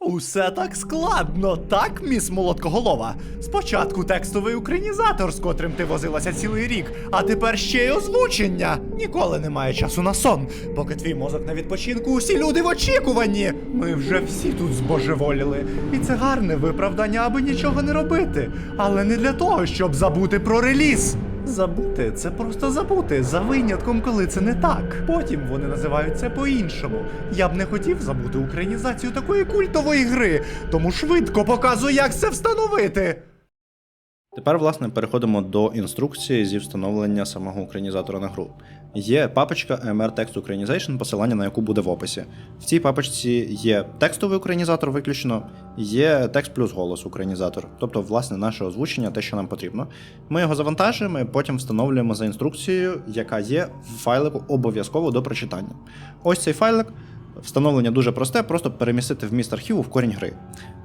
Усе так складно, так, міс Молоткоголова? Спочатку текстовий українізатор, з котрим ти возилася цілий рік, а тепер ще й озвучення. Ніколи немає часу на сон. Поки твій мозок на відпочинку, усі люди в очікуванні. Ми вже всі тут збожеволіли. І це гарне виправдання, аби нічого не робити. Але не для того, щоб забути про реліз. Забути це просто забути, за винятком, коли це не так. Потім вони називають це по-іншому. Я б не хотів забути українізацію такої культової гри, тому швидко показую, як це встановити. Тепер, власне, переходимо до інструкції зі встановлення самого українізатора на гру. Є папочка MR Text Ukrainization, посилання на яку буде в описі. В цій папочці є текстовий українізатор виключно, є текст плюс голос українізатор, тобто, власне, наше озвучення, те, що нам потрібно. Ми його завантажуємо, і потім встановлюємо за інструкцією, яка є в файлику обов'язково до прочитання. Ось цей файлик. Встановлення дуже просте, просто перемістити вміст архіву в корінь гри.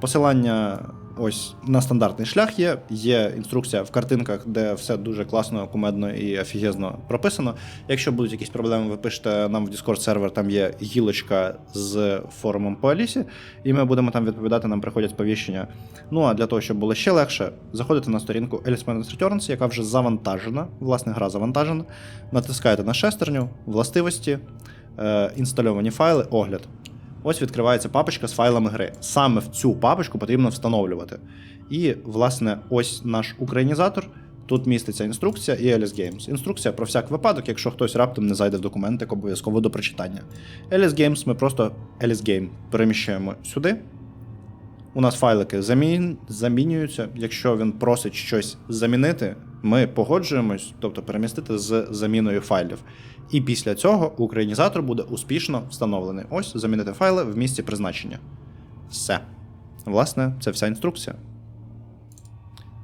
Посилання ось на стандартний шлях є. Є інструкція в картинках, де все дуже класно, кумедно і офігезно прописано. Якщо будуть якісь проблеми, ви пишете нам в Discord сервер, там є гілочка з форумом по Алісі, і ми будемо там відповідати, нам приходять сповіщення. Ну а для того, щоб було ще легше, заходите на сторінку Alice Managed Returns, яка вже завантажена, власне, гра завантажена. Натискаєте на шестерню, властивості е, інстальовані файли, огляд. Ось відкривається папочка з файлами гри. Саме в цю папочку потрібно встановлювати. І, власне, ось наш українізатор. Тут міститься інструкція і Alice Games. Інструкція про всяк випадок, якщо хтось раптом не зайде в документик, обов'язково до прочитання. Alice Games ми просто Alice Game переміщуємо сюди. У нас файлики замін... замінюються. Якщо він просить щось замінити, ми погоджуємось, тобто перемістити з заміною файлів. І після цього українізатор буде успішно встановлений. Ось замінити файли в місці призначення. Все. Власне, це вся інструкція.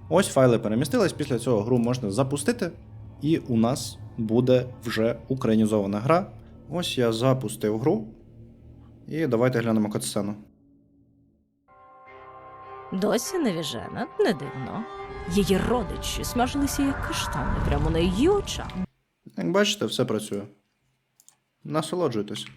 Ось файли перемістились. Після цього гру можна запустити, і у нас буде вже українізована гра. Ось я запустив гру. І давайте глянемо катсцену. Досі невіжена, не дивно. Її родичі смажилися як каштани прямо на її очах. Як бачите, все працює. Насолоджуйтесь.